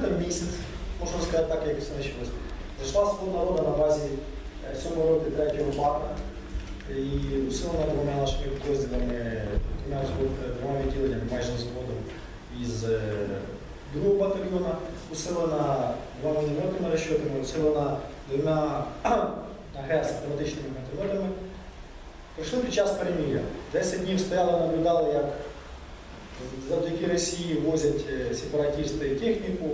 там місяць, можна сказати так, як все почалось. Зайшла сходна рода на базі 7 роти 3 бата і усилена двома нашими підрозділами, двома двома відділеннями майже зводом із е, другого батальйона, усилена двома мінометними розчотами, усилена двома АГС автоматичними гранатометами. Пройшли під час перемір'я. 10 днів стояли, наблюдали, як завдяки Росії возять е, сепаратісти техніку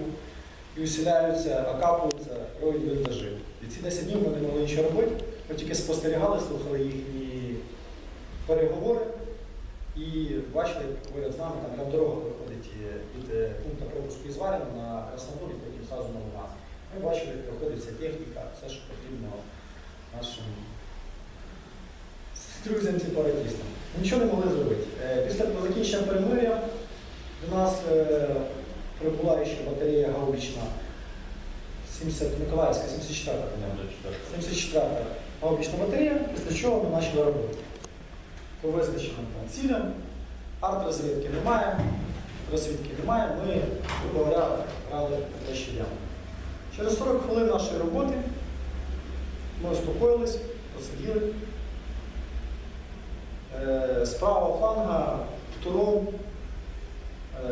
і усіляються, окапуються, роють бліндажі. І ці 10 днів ми не могли нічого робити. Ми тільки спостерігали, слухали їхні переговори і бачили, як говорять з нами, там прям дорога виходить е, від е, пункту пропуску із Варіна на Краснодар і потім зразу на Луганськ. Ми бачили, як проходить вся техніка, все, що потрібно нашим друзям-сепаратістам. Нічого не могли зробити. Е, Після закінчення перемир'я до нас е, прибула ще батарея гаубічна 70, Миколаївська, 74 по-моєму. 74 гаубічна батарея, після чого ми почали роботу. По визначеним цілям, арт-розвідки немає, розвідки немає, ми, грубо говоря, грали трещі яму. Через 40 хвилин нашої роботи ми успокоїлись, посиділи. Е, З правого фланга птуром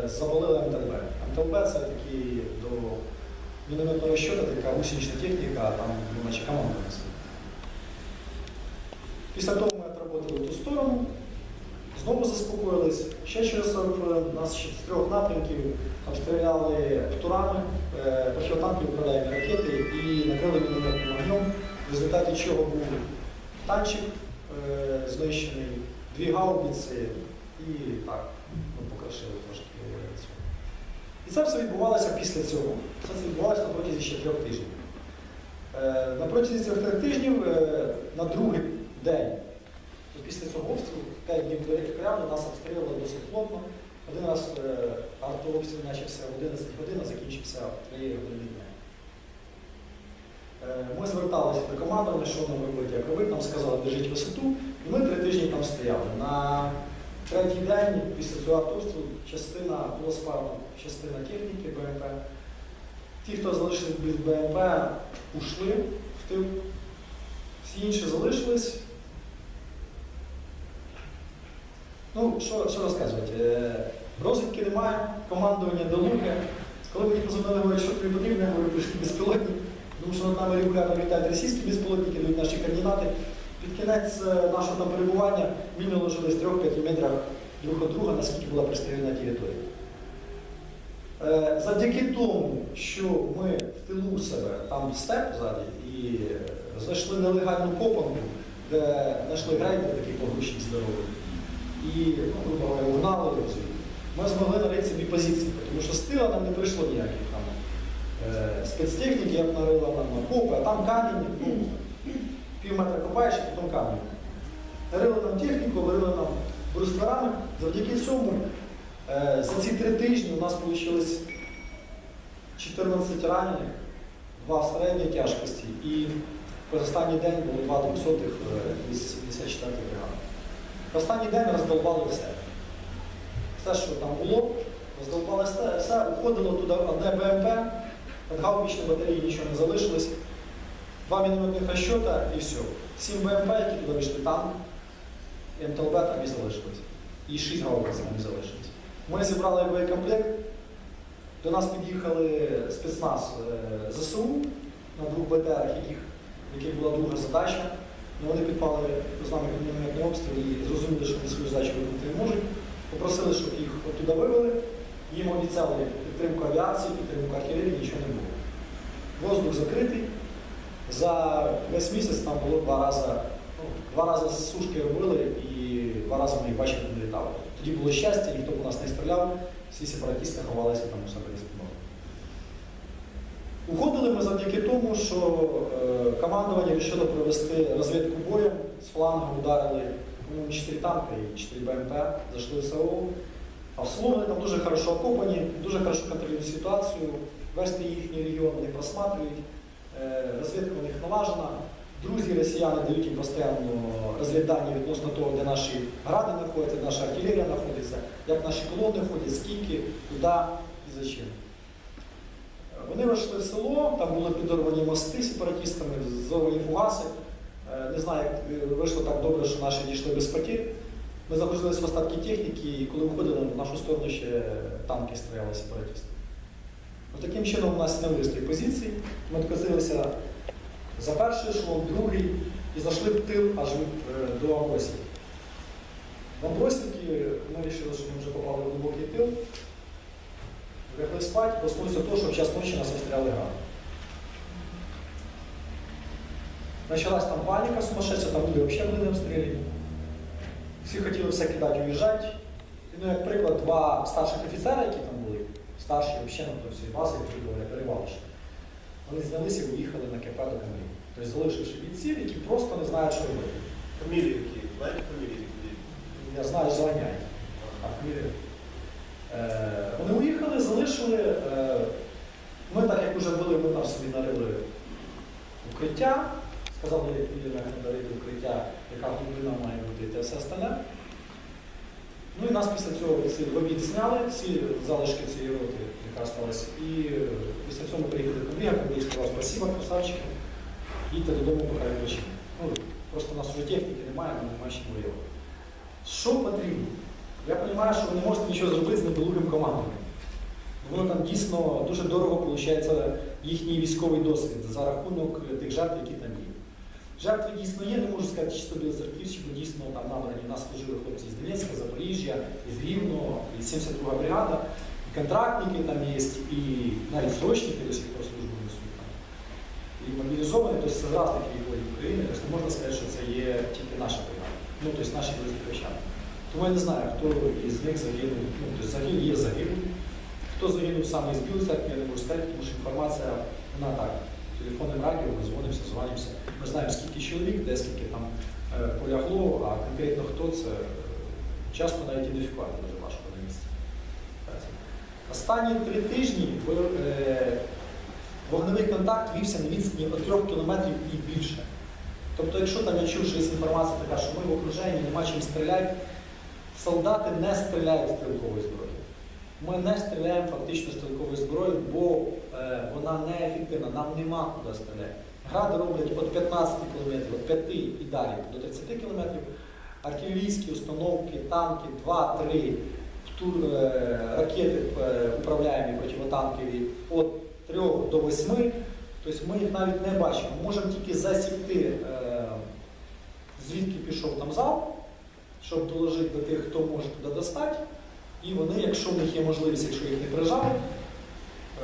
е, завалили МТЛБ. МТЛБ це такий до мінометного щота, така гусенична техніка, там ну, наче команда несла. Після того ми отработали ту сторону, знову заспокоїлись. Ще через 40 хвилин нас ще з трьох напрямків обстріляли птурами, е, противотанкові управляємо ракети і накрили мінометним огнем, в результаті чого був танчик знищений, дві гаубиці і так, ми покришили трошки цього. І це все відбувалося після цього. Це все відбувалося на протязі ще трьох тижнів. Е, На протязі цих трьох тижнів, е, на другий день, після цього обстрілу, 5 днів прямо нас обстрілювали досить плотно. Один раз е, артобстріл почався в 11 годин, а закінчився в 3 години дня. Е, Ми зверталися до командування, що нам робити, як робити, нам сказали, держіть висоту, і ми три тижні там стояли. На третій день після цього артобстрілу частина була спарна, частина техніки БМП. Ті, хто залишились без БМП, ушли в тил. Всі інші залишились. Ну, що, що розказувати? Е, Розвідки немає, командування долуке. Коли мені позвонили, говорять, що тобі потрібно, я говорю, прийшли безпілотні, тому що над нами регулярно літають російські безпілотники, дають наші координати. Під кінець е, нашого там перебування міни ложились в 3-5 метрах друг від друга, наскільки була пристріляна територія. Е, Завдяки тому, що ми в тилу себе, там степ ззаді, і знайшли нелегальну копанку, де знайшли грейдер такий погрущик здоровий, і, ну, грубо угнали його звідти. Ми змогли нарити собі позиції, тому що з тила нам не прийшло ніяких там е, спецтехніки, як нарила нам окопи, а там камінь, ну, пів метра копаєш, а потім камінь. Нарили нам техніку, варили нам брустверами. Завдяки цьому е, за ці три тижні у нас вийшло 14 ранених, два в середньої тяжкості і в останній день було два двохсотих е, із 74 бригади. В останній день роздолбали все. Все, що там було, роздолбали все, все уходило туди одне БМП, від гаубічної батареї нічого не залишилось. Два мінометних розчота і все. Сім БМП, які вийшли і МТЛБ там і залишилось. І шість гаубиць там і залишилось. Ми зібрали боєкомплект, до нас під'їхали спецназ е, ЗСУ на двох БТРах, яких, яких була друга задача. Ну, вони підпали з нами мінометний обстріл і зрозуміли, що вони свою задачу виконати не можуть. Попросили, щоб їх оттуда вивели. Їм обіцяли підтримку авіації, підтримку артилерії, нічого не було. Воздух закритий. За весь місяць там було два рази, ну, два рази сушки робили і два рази ми їх бачили, не літали. Тоді було щастя, ніхто по нас не стріляв, всі сепаратісти ховалися там у себе десь. Уходили ми завдяки тому, що е, командування вирішило провести розвідку боєм, з флангу ударили по-моєму, 4 танки і 4 БМП, зайшли в СО. А в вони там дуже хорошо окопані, дуже хорошо контролюють ситуацію, весь їхній регіон вони просматривають, е, розвідка у них налажена. Друзі росіяни дають їм постійно розвідання відносно того, де наші гради знаходяться, наша артилерія знаходиться, як наші колони ходять, скільки, куди і за чим. Вони вийшли в село, там були підорвані мости сепаратистами, зовані фугаси. Е, Не знаю, як е, вийшло так добре, що наші дійшли без потерь. Ми загрузилися в остатки техніки, і коли виходили, в нашу сторону ще танки стріляли сепаратисти. Таким чином у нас зняли з тої позиції. Ми відкотилися за перший ешелон, другий і зайшли в тил аж е, до Амбросії. В Амбросівці ми вирішили, що ми вже попали в глибокий тил. Лягли спати, проснулися того, що в час ночі нас обстріляли град. Почалась там паніка сумасшедша, там люди взагалі були не обстріляні. Всі хотіли все кидати, уїжджати. І, ну, як приклад, два старших офіцера, які там були, старші взагалі на всій бази, які були перевалиші, вони знялися і уїхали на КП до Кремлі. Тобто залишивши бійців, які просто не знають, що робити. Фамілії які? Знаєте фамілії? Я знаю, фамілія? Е, Вони уїхали, залишили. е, Ми, так як вже були, ми там собі нарили укриття. Сказали, як Юрій нарили укриття, яка глибина має бути та все остальне. Ну і нас після цього в обід зняли, ці залишки цієї роти, яка сталася. І е, після цього ми приїхали до Комбіга, Комбіг сказав, спасибо, красавчики, їдьте додому, поки відпочинку. Ну, просто у нас вже техніки немає, ми немає чим воювати. Що потрібно? Я розумію, що ви не можете нічого зробити з недолугим командами. Воно там дійсно дуже дорого виходить їхній військовий досвід за рахунок тих жертв, які. Жертви дійсно є, не можу сказати, чисто білоцерківські, бо дійсно там набрані у нас служили хлопці з Донецька, Запоріжжя, із Рівного, і 72 бригада, і контрактники там є, і навіть срочники до сих пор службу несуть там. І мобілізовані, тобто це такі воїни України, тобто можна сказати, що це є тільки наша бригада. Ну, тобто наші безпечати. Тому я не знаю, хто із них загинув. Ну, тобто загинув, є загинув. Хто загинув саме із Білої церкви, я не можу сказати, тому що інформація, вона так, телефонним радіо, ми дзвонимося, дзвонимося. Ми знаємо, скільки чоловік, де скільки там е, полягло, а конкретно хто це, е, часто навіть ідентифікувати дуже важко на місці. Останні три тижні е, вогневий контакт вівся на відстані від 3 кілометрів і більше. Тобто, якщо там я чув, що є інформація така, що ми в окруженні, нема чим стріляти, солдати не стріляють стрілковою зброєю. Ми не стріляємо фактично стрілковою зброєю, бо е, вона неефективна, нам нема куди стріляти. Гради роблять від 15 км, від 5 і далі до 30 км. Артилерійські установки, танки 2-3, е, ракети е, управляємі противотанкові від 3 до 8. Тобто ми їх навіть не бачимо. Можемо тільки засікти, е, звідки пішов там зал, щоб доложити до тих, хто може туди достати. І вони, якщо в них є можливість, якщо їх не прижали,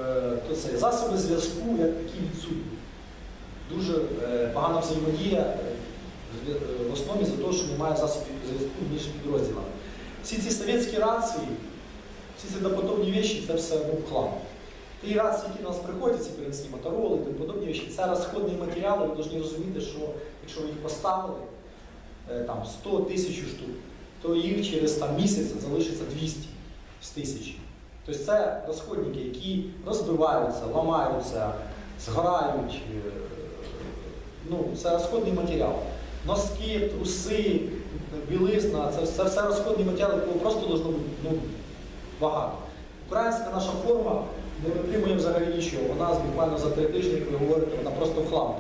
е, то це засоби зв'язку як такі відсутні. Дуже е, погана взаємодія е, в основі за те, що немає засобів зв'язку між підрозділами. Всі ці совєтські рації, всі ці допотопні речі, це все був хлам. Ті рації, які до нас приходять, ці переносні мотороли тому подобні речі, це розходні матеріали, ви повинні розуміти, що якщо ви їх поставили там 100 тисяч штук, то їх через там, місяць залишиться 200 з тисячі. Тобто це розходники, які розбиваються, ламаються, згорають. е, Ну, це розходний матеріал. Носки, труси, білизна, це, це все розходні матеріали, якого просто должно бути ну, багато. Українська наша форма не витримує взагалі нічого. Вона буквально за три тижні, як ви говорите, вона просто в хлам.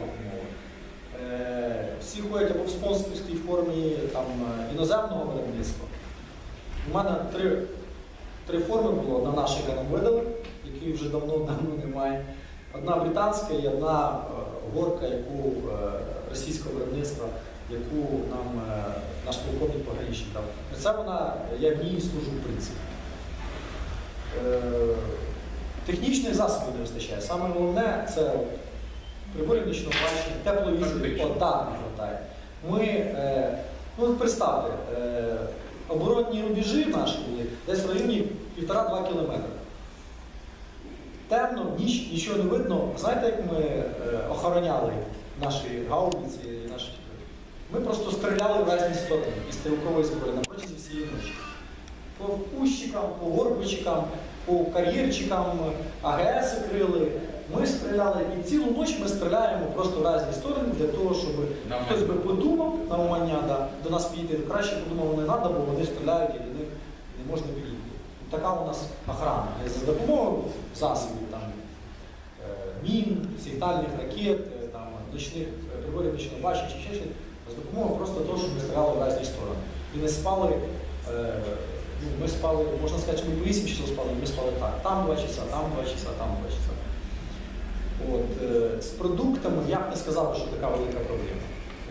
Е, Всі ходять або в спонсорській формі там, е, іноземного виробництва. У мене три, три форми було, одна наша, яка нам видали, якої вже давно-давно немає. Одна британська і одна е, горка, яку е, російського виробництва, яку нам е, наш полковник пограничник дав. Це вона, я в ній служу в принципі. Технічних засобів не вистачає. Саме головне це приборів нічного бачення, тепловізор, отак не вистачає. Ми, ну представте, оборонні рубежі наші були десь в районі 1,5-2 кілометри. Темно, ніч, нічого не видно. Знаєте, як ми е, охороняли наші гаубиці наші. Ми просто стріляли в різні сторони із стрілкової зброї на протязі всієї ночі. По кущикам, по горбичикам, по кар'єрчикам, АГС крили. Ми стріляли і цілу ніч ми стріляємо просто в різні сторони для того, щоб Навмання. хтось би подумав на умання, да, до нас підійти. Краще подумав, не треба, бо вони стріляють і до них не можна підійти. Така у нас охрана. За допомогою засобів там мін, сигнальних ракет, е, там, нічних е, приборів нічного бачення чи ще щось, з допомогою просто того, що ми стріляли в різні сторони. І не спали, е, ну, ми спали, можна сказати, що ми по 8 часов спали, ми спали так. Там 2 часа, там 2 часа, там 2 часа. От, е, з продуктами я б не сказав, що така велика проблема.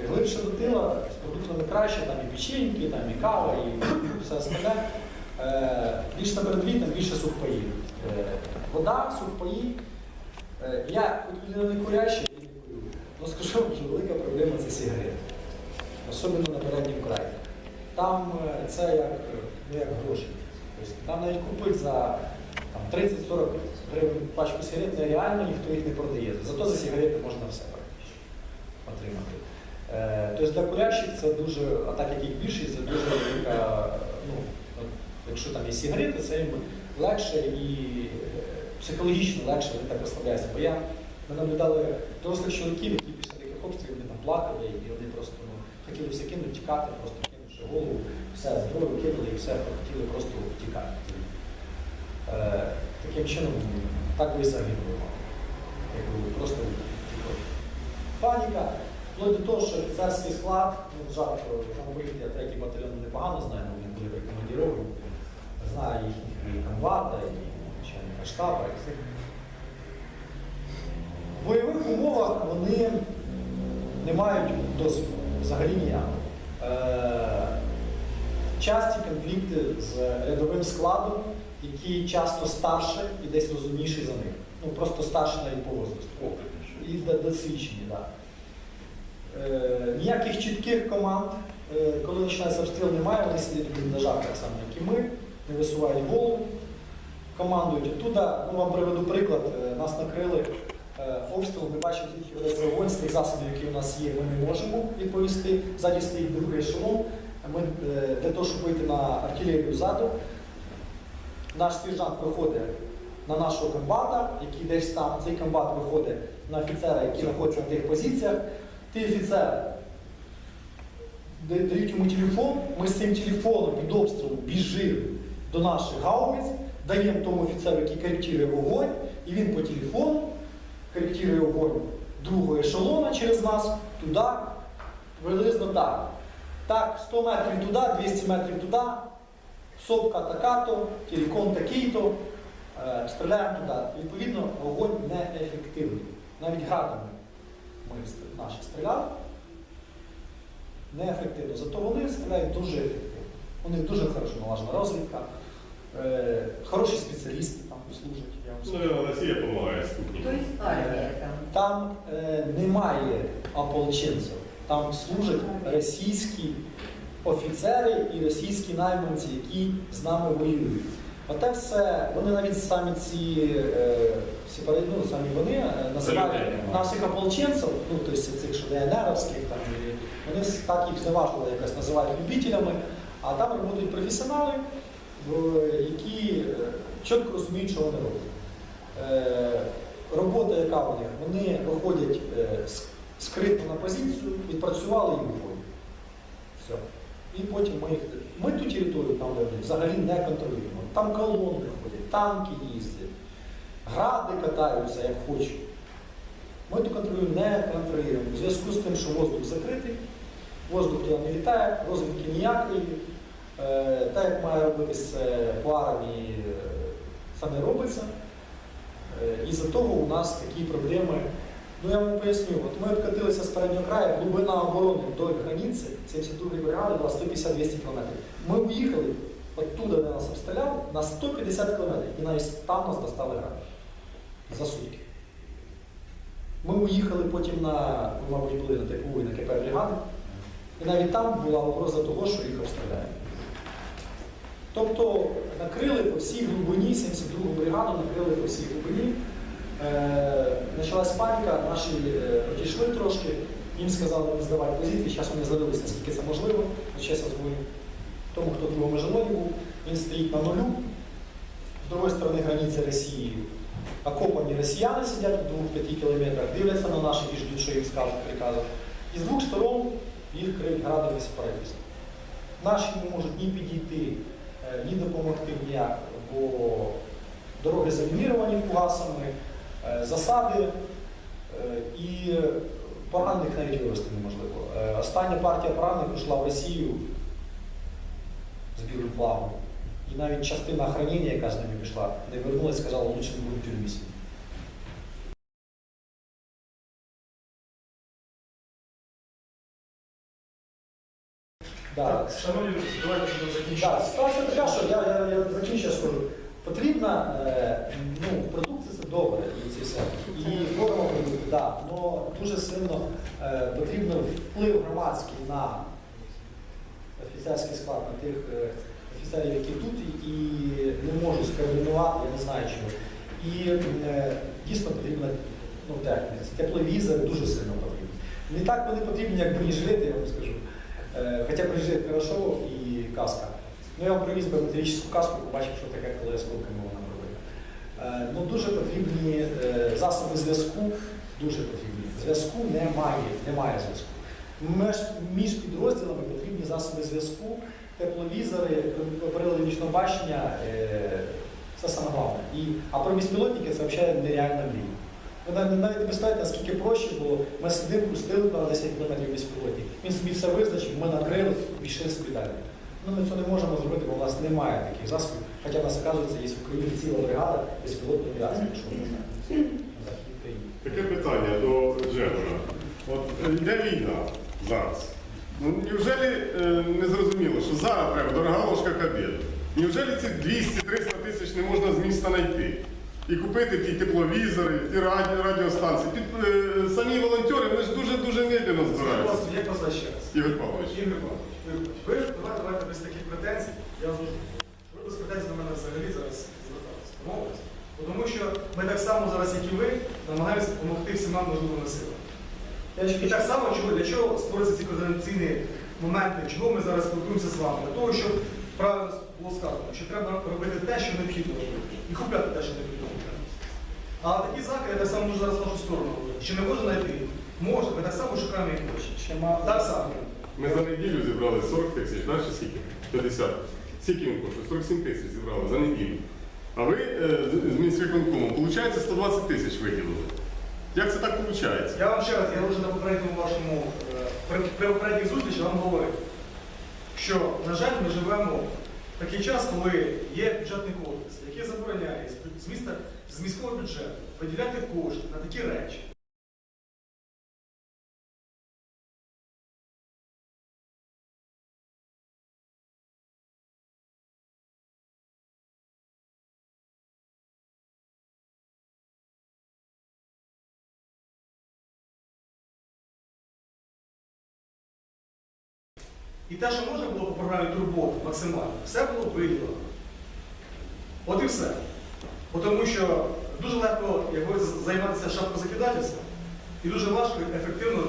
Глибше до тила, з продуктами краще, там і печеньки, там і кава, і все остальне. Е, більше на передовій, там більше сухпаїв. Е, вода, сухпаї. Я людина не курящий, я не курю. Ну скажу, що велика проблема це сигарети. Особливо на передньому краї. Там це як, ну, як гроші. Тобто, там навіть купити за 30-40 гривень пачку сигарет нереально, ніхто їх не продає. Зато за сигарети можна все отримати. Е, тобто для курящих це дуже, а так як їх більшість, це дуже велика, ну, якщо там є сигарети, це їм легше і е, психологічно легше вони так розслабляються. Бо я ми наблюдали дорослих чоловіків, які після таких обстрілів вони там плакали, і вони просто ну, хотіли все кинути, тікати, просто кинувши голову, все, зброю кинули і все, хотіли просто тікати. Е, таким чином, так би і загинули. Якби просто паніка. Вплоть до того, що царський склад, ну, жарко, там виїхати, третій батальйон непогано знаю, але вони були прикомандіровані. Знаю їхніх і комбата, і начальника штаба, і всіх. В бойових умовах вони не мають досвіду, взагалі ніякого. Е, часті конфлікти з рядовим складом, який часто старше і десь розумніший за них. Ну просто старше навіть по возрасту. І досвідчені, так. Е, ніяких чітких команд, е, коли починається обстріл, немає, вони сидять в бліндажах так само, як і ми, не висувають голову, командують оттуда. Ну, вам приведу приклад, Е, нас накрили е, обстріл, ми бачимо тільки ведеться вогонь з тих засобів, які у нас є, ми не можемо відповісти. Ззаді стоїть другий ешелон. Ми е, для того, щоб вийти на артилерію ззаду, наш сержант виходить на нашого комбата, який десь там, цей комбат виходить на офіцера, який знаходиться на тих позиціях. Ти офіцер, дають йому телефон, ми з цим телефоном під обстрілом біжимо до наших гаубиць, даємо тому офіцеру, який коректує вогонь, і він по телефону коректує вогонь другого ешелона через нас туди, приблизно так. Так, 100 метрів туди, 200 метрів туди, сопка така-то, телекон такий-то, е, стріляємо туди. Відповідно, вогонь неефективний. Навіть градами ми наші стріляли. Неефективно. Зато вони стріляють дуже ефективно. У них дуже хорошо налажена розвідка, е, хороші спеціалісти там служать. Я вам скажу. Ну, Росія допомагає з То есть армия там. Там е, немає ополченців, там служать російські офіцери і російські найманці, які з нами воюють. Оте все, вони навіть самі ці е, ну, самі вони е, називають наших ополченців, ну тобто цих що ДНРовських, там, вони так їх зневажливо якось називають любителями, а там працюють професіонали, які е, чітко розуміють, що вони роблять. Робота, яка у них, вони виходять с- скритно на позицію, відпрацювали і виходять. Все. І потім ми їх. Ми ту територію там взагалі не контролюємо. Там колони ходять, танки їздять, гради катаються, як хочуть. Ми ту контролюємо, не контролюємо. У зв'язку з тим, що воздух закритий, воздух туди не літає, розвідки ніякої. Е, так як має робитися по армії, е, це не робиться. Е, І за того у нас такі проблеми. Ну я вам поясню, от ми откатилися з переднього краю, глибина оборони до границі, 72-ї бригади була 150-200 км. Ми уїхали оттуда, де нас обстріляли, на 150 км. І навіть там нас достали гради. За сутки. Ми уїхали потім на, ви, мабуть, були на ТПУ і на КП бригади. І навіть там була угроза того, що їх обстріляють. Тобто накрили по всій глибині, 72-гу бригаду накрили по всій глибині. Е, почалась паніка, наші е, трошки, їм сказали не здавати позиції, зараз вони здавилися, наскільки це можливо. Зараз дзвоню тому, хто другому ежелоні був, він стоїть на нулю. З другої сторони границі Росії окопані росіяни сидять у 2-5 кілометрах, дивляться на наші і ждуть, що їм скажуть прикази. І з двох сторон їх криють градами сепаратистів. Наші не можуть ні підійти, е, ні допомогти ніяк, бо дороги замініровані фугасами, Засади е, і поранених навіть вивезти неможливо. Е, Остання партія поранених пішла в Росію з білим флагом. І навіть частина охранення, яка з ними пішла, не вернулася і сказала, лучше не будуть в тюрмі Так, шановні друзі, давайте. Так, ситуація така, що я, я, я закінчу, я скажу. Потрібна, е, ну, добре, і це все. І форма продукту, да, але дуже сильно е, потрібно вплив громадський на офіцерський склад, на тих е, офіцерів, які тут і не можуть скоординувати, я не знаю чому. І е, дійсно потрібна ну, техніка. Це Тепловізори дуже сильно потрібні. Не так вони потрібні, як бронежилети, я вам скажу. Е, Хоча бронежилет хорошо і каска. Ну, я вам привіз біометричну каску, побачив, що таке, коли вона робила. Е, Ну, дуже потрібні е, засоби зв'язку, дуже потрібні. Зв'язку немає, немає зв'язку. Між, підрозділами потрібні засоби зв'язку, тепловізори, прилади нічного бачення е, це саме головне. І, а про безпілотники це взагалі нереальна мрія. Ви навіть не представляєте, наскільки проще було. Ми сидимо, пустили на 10 км безпілотник. Він собі все визначив, ми накрили пішли собі далі. Ну, ми цього не можемо зробити, бо у нас немає таких засобів. Хоча в нас, оказується, є в Україні ціла бригада якщо ви не знаєте. Захід. Таке питання до Джегора. От е, йде війна зараз. Ну, невжели е, не зрозуміло, що зараз треба дорога ложка к обіду? Невжели ці 200-300 тисяч не можна з міста знайти? І купити ті тепловізори, ті радіо, радіостанції. Під, е, самі волонтери, вони ж дуже-дуже медленно збираються. Як вас ще раз? Ігор Павлович. Ігор Павлович, ви давайте без таких претензій. Я претензій до мене взагалі зараз зверталися. Домовились? Тому що ми так само зараз, як і ви, намагаємося допомогти всіма можливими силами. І так само, чого, для чого створюються ці координаційні моменти, чого ми зараз спілкуємося з вами? Для того, щоб правильно було сказано, що треба робити те, що необхідно робити, і купляти те, що необхідно купляти. А такі заклики я так само можу зараз в вашу сторону говорити. Чи не можна знайти? Можна, ми так само шукаємо їх гроші. Так само. Ми за неділю зібрали 40 тисяч, далі скільки? 50. Скільки він коштує? 47 тисяч зібрали за неділю. А ви е, з, міськвиконкому, виходить, 120 тисяч виділили. Як це так виходить? Я вам ще раз, я вже на попередньому вашому е, при, при попередній зустрічі вам говорив, що, на жаль, ми живемо в такий час, коли є бюджетний кодекс, який забороняє з міста з міського бюджету виділяти кошти на такі речі. І те, що можна було по програмі турботи максимально, все було виділено. От і все. Тому що дуже легко як говориться, займатися шапкозакидательством і дуже важко ефективно